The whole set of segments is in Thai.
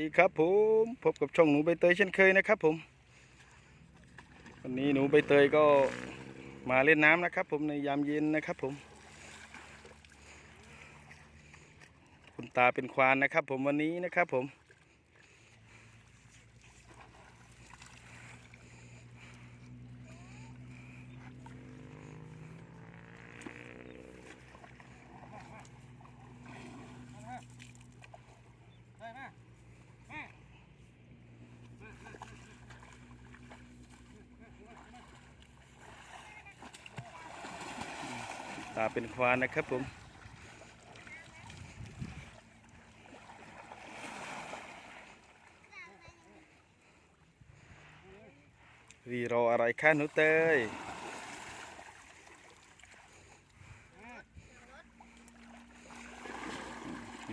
ดีครับผมพบกับช่องหนูใบเตยเช่นเคยนะครับผม วันนี้หนูใบเตยก็มาเล่นน้ำนะครับผมในยามเย็นนะครับผม คุณตาเป็นควานนะครับผมวันนี้นะครับผม ตาเป็นควานนะครับผมวีรออะไรคะหนูเตย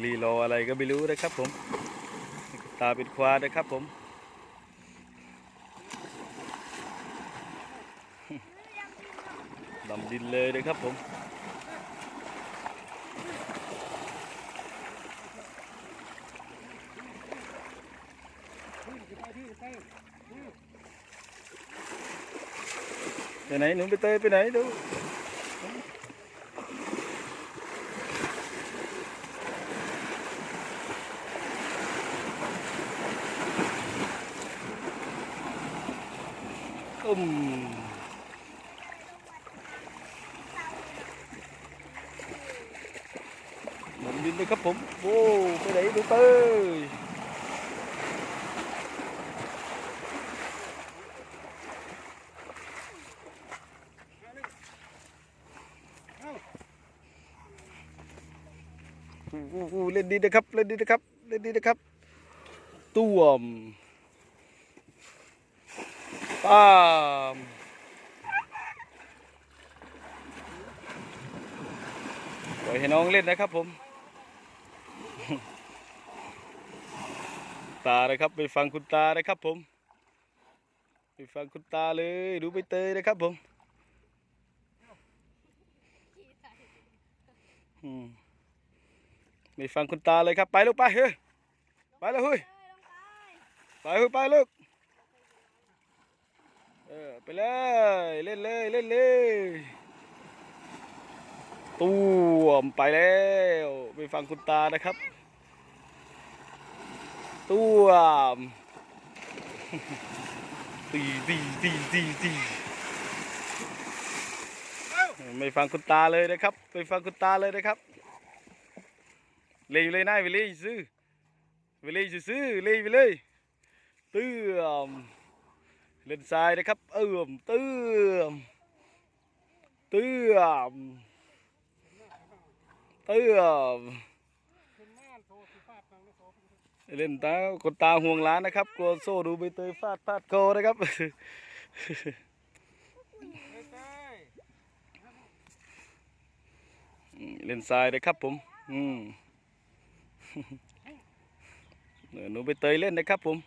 ลีรออะไรก็ไม่รู้นะครับผม ตาเป็นควานนะครับผมดำดินเลยนะครับผม ไปไหนหนูไปเตยไปไหนดูอืมหมุนดินเลยครับผม โอ้ไปไหนดูเตย อู้อู้อู้ เล่นดีนะครับ เล่นดีนะครับ เล่นดีนะครับต้วมปามปล่อยให้น้องเล่นนะครับผม ตานะครับ ไปฟังคุณตานะครับผม ไปฟังคุณตาเลย ดูใบเตยนะครับผม อืม ไม่ฟังคุณตาเลยครับไปลูกไปเฮ้ยไปเลยเฮ้ยไปเฮ้ยไปลูกเออไปเลยเล่นเลยเล่นเลยตูมไปแล้วไม่ฟังคุณตานะครับตูมตีตีตีตีตีไม่ฟังคุณตาเลยนะครับไม่ฟังคุณตาเลยนะครับ เลยเลยนายไปเลยซื้อไปเลยซื้อเลยไปเลยเตื้อมเล่นทรายนะครับเอื้อมเตื้อมเตื้อมเตื้อมเล่นตาคนตาห่วงร้านนะครับกลัวโซ่ดูใบเตยฟาดฟาดคอนะครับเล่นทรายนะครับผม อืม หนูไปเตยเล่นนะครับผม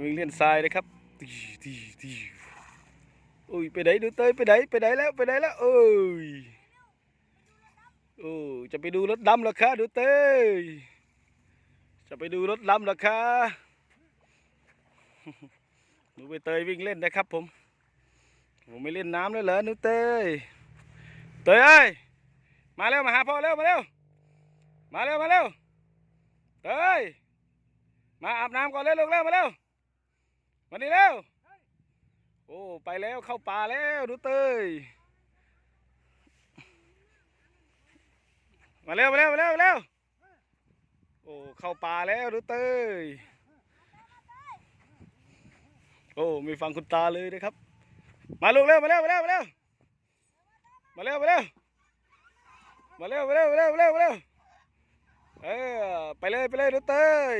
วิ่งเล่นทรายนะครับตีตีตีโอ้ยไปไหนหนูเตยไปไหนไปไหนแล้วไปไหนแล้วเอ้ยโอ้จะไปดูรถดำหรอคะหนูเตยจะไปดูรถดำหรอคะหนูไปเตยวิ่งเล่นนะครับผมผมไม่เล่นน้ำแล้วเหรอหนูเตยเตยเอ้ยมาเร็วมาหาพ่อเร็วมาเร็วมาเร็วมาเร็ว เฮ้ยมาอาบน้ำก่อนเร็วลูกเร็วมาเร็วมานี่เร็วโอ้ไปแล้วเข้าป่าแล้วดูเตยมาเร็วมาเร็วมาเร็วมาเร็วโอ้เข้าป่าแล้วดูเตยโอ้ไม่ฟังคุณตาเลยนะครับ มาลูกเร็วมาเร็วมาเร็วมาเร็วมาเร็วมาเร็วมาเร็วมาเร็วมาเร็วมาเร็ว เออไปเลยไปเลยดูเตย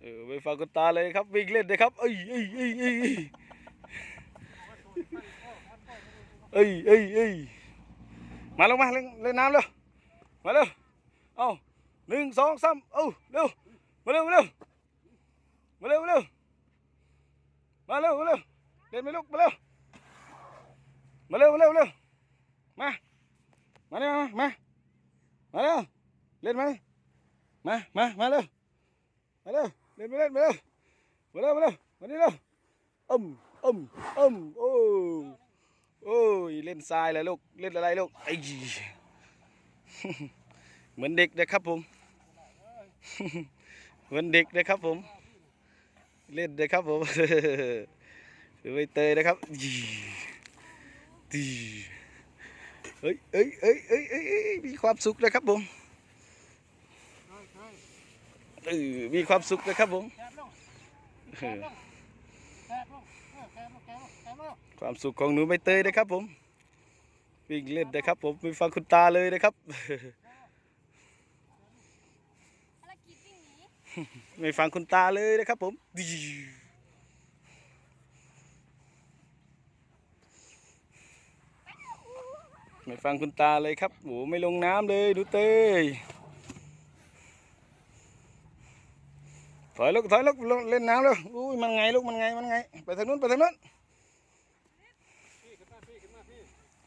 เออไปฟังคุณตาเลยครับวิ่งเล่นเลยครับเอ้ยเอ้ยเอ้ยเอ้ยเอ้ยเอ้ยเอ้ยมาลงมาเล่นเล่นน้ำเร็วมาเร็วเอาหนึ่งสองสามเอาเร็วมาเร็วมาเร็วมาเร็วมาเร็วมาเร็วมาเร็วเล่นไหมลูกมาเร็วมาเร็วมาเร็วมาเร็วมามาเร็วมามามาเร็ว เล่นมามมามามาเร็วมาเร็วเล่นมาเล่นมาเร็วมาเร็วมาเร็วมานี่เร็วอึมอึมอึมโอ้โอ้ยเล่นทรายเลยลูกเล่นอะไรลูกไอ้เหมือนเด็กนะครับผม เหมือนเด็กนะครับผม เล่นนะครับผมดูใบเตยนะครับยีดีเฮ้ยเอ้ยเอ้ยเอ้ยเอ้ยเอ้ยมีความสุขนะครับผม เออมีความสุขนะครับผมแคบลงเออแคบลงเออแคบลงแคบลงแคบลงความสุขของหนูใบเตยนะครับผม วิ่งเล่นนะครับผมไม่ฟังคุณตาเลยนะครับภารกิจวิ่งหนีไม่ฟังคุณตาเลยนะครับผมดีไม่ฟังคุณตาเลยครับโอ้ไม่ลงน้ำเลยดูเต้ย อยลูกถอยลูกเล่นน้ำแล้วอุ้ยมันไงลูกมันไงมันไง ไปทางนู้นไปทางนู้นนู้น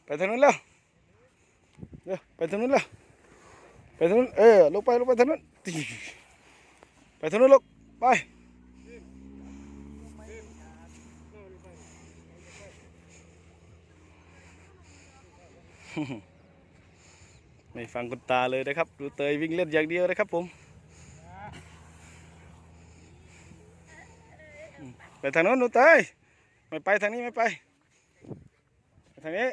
ไปทางนู้นแล้วเร็วไปทางนู้นแล้วไปทางนู้นเออลงไปลงไปทางนู้นไปทางนู้นลูกไปไม่ฟังคุณตาเลยนะครับ ดูเตยวิ่งเล่นอย่างเดียวนะครับผม ทางโน้นดูเตยไม่ไปทางนี้ไม่ไปไปทางนี้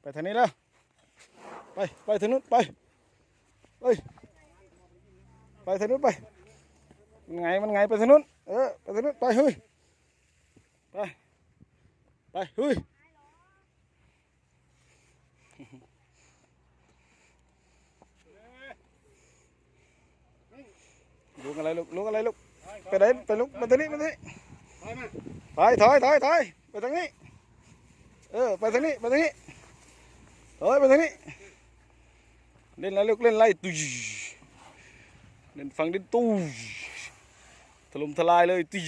ไปทางนี้แล้วไปไปทางนู้นไปไปไปทางนู้นไปมันไงมันไงไปทางนู้นเออไปทางนู้นไปเฮ้ยไปไปเฮ้ย ลุกอะไรลูกลุกอะไรลูกไปไหนไปลุกไปทางนี้ไปทางนี้ไปมาไปถอยถอยถอยไปทางนี้เออไปทางนี้ไปทางนี้ถอยไปทางนี้เล่นอะไรลูกเล่นอะไรตุ้ยเล่นฟังดินตู้ถล่มทลายเลยตุ้ย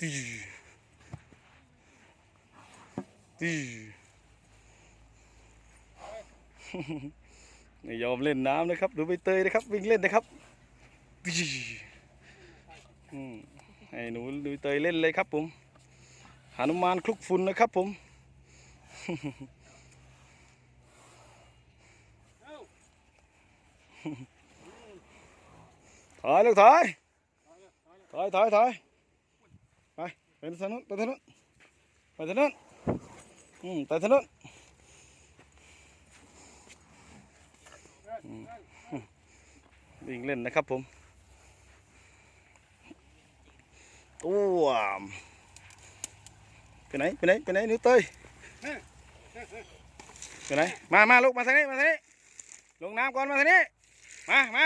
ตุ้ยตุ้ยไม่ยอมเล่นน้ำนะครับ ดูใบเตยนะครับ วิ่งเล่นนะครับตุ้ยอืม ให้หนูดูเตยเล่นเลยครับผมหานุมานคลุกฝุ่นนะครับผมถอยลูกถอยถอยถอยถอยไปไปทางนู้นไปทางนู้นไปทางนู้นอืมไปทางนู้นวิ่งเล่นนะครับผม ตัวมไปไหนไปไหนไปไหนหนูเตยไปไหนมามาลูกมาทางนี้มาทางนี้ลงน้ำก่อนมาทางนี้มามา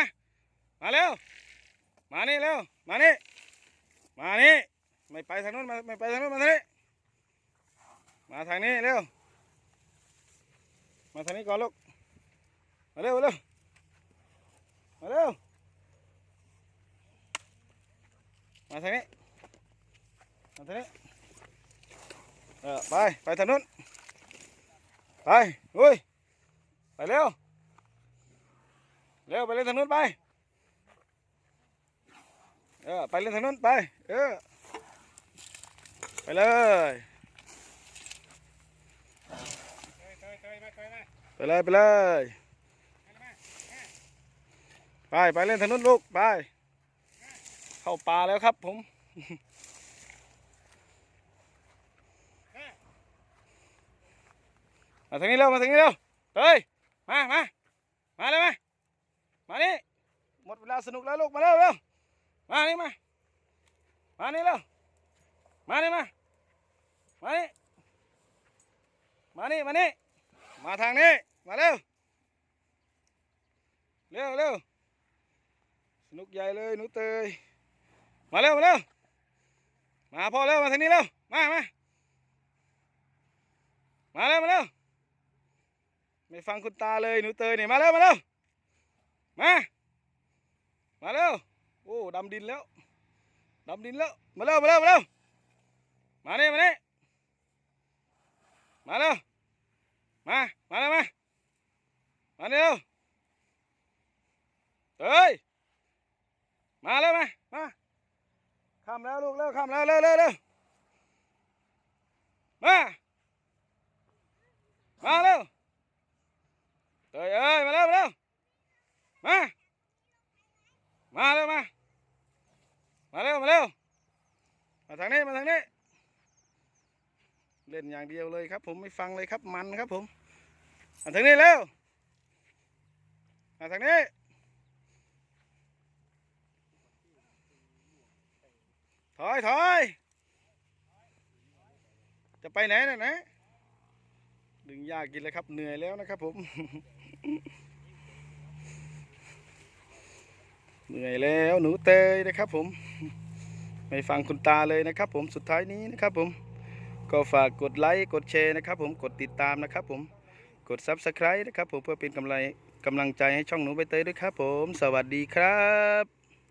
มาเร็ว มาทางนี้เออไป ไปทางนู้น ไปอุ้ย ไปเร็ว เร็ว ไปเล่นทางนู้นไป เออ ไปเล่นทางนู้นไป เออ ไปเลยไปเลย ไปเลย ไป ไปเล่นทางนู้นลูก ไป เข้าป่าแล้วครับผม มาทางนี้เร็วมาทางนี้เร็วเฮ้ยมามามาเลยมามานี่หมดเวลาสนุกแล้วลูกมาเร็วเร็วมานี่มามานี่เร็วมานี่มามานี่มานี่มานี่มาทางนี้มาเร็วเร็วเร็วสนุกใหญ่เลยหนูเตยมาเร็วมาเร็วมาพ่อเร็วมาทางนี้เร็วมามามาเร็วมาเร็ว ไม่ฟังคุณตาเลยหนูเตยนี่มาเร็วมาเร็วมามาเร็วโอ้ดำดินแล้วดำดินแล้วมาเร็วมาเร็วมาเร็วมาเนี่มาเนี่มาเร็วมามาเร็วมามานี่เร็วเอ้ยมาแล้วมามาข้ามแล้วลูกเร็วข้ามแล้วเร็วเร็วเร็วมามาเร็ว เตยเอ้ยมาเร็วมาเร็วมา มาเร็วมา มาเร็วมาเร็ว มาทางนี้มาทางนี้ เล่นอย่างเดียวเลยครับ ผมไม่ฟังเลยครับมันครับผม มาทางนี้เร็ว มาทางนี้ถอยถอยจะไปไหนนะนะ ดึงยากินเลยครับ เหนื่อยแล้วนะครับผม เหนื่อยแล้วหนูเตยนะครับผม ไม่ฟังคุณตาเลยนะครับผมสุดท้ายนี้นะครับผม ก็ฝากกดไลค์กดแชร์นะครับผมกดติดตามนะครับผมกด Subscribe นะครับผมเพื่อเป็นกำลังกำลังใจให้ช่องหนูใบเตยด้วยครับผม สวัสดีครับ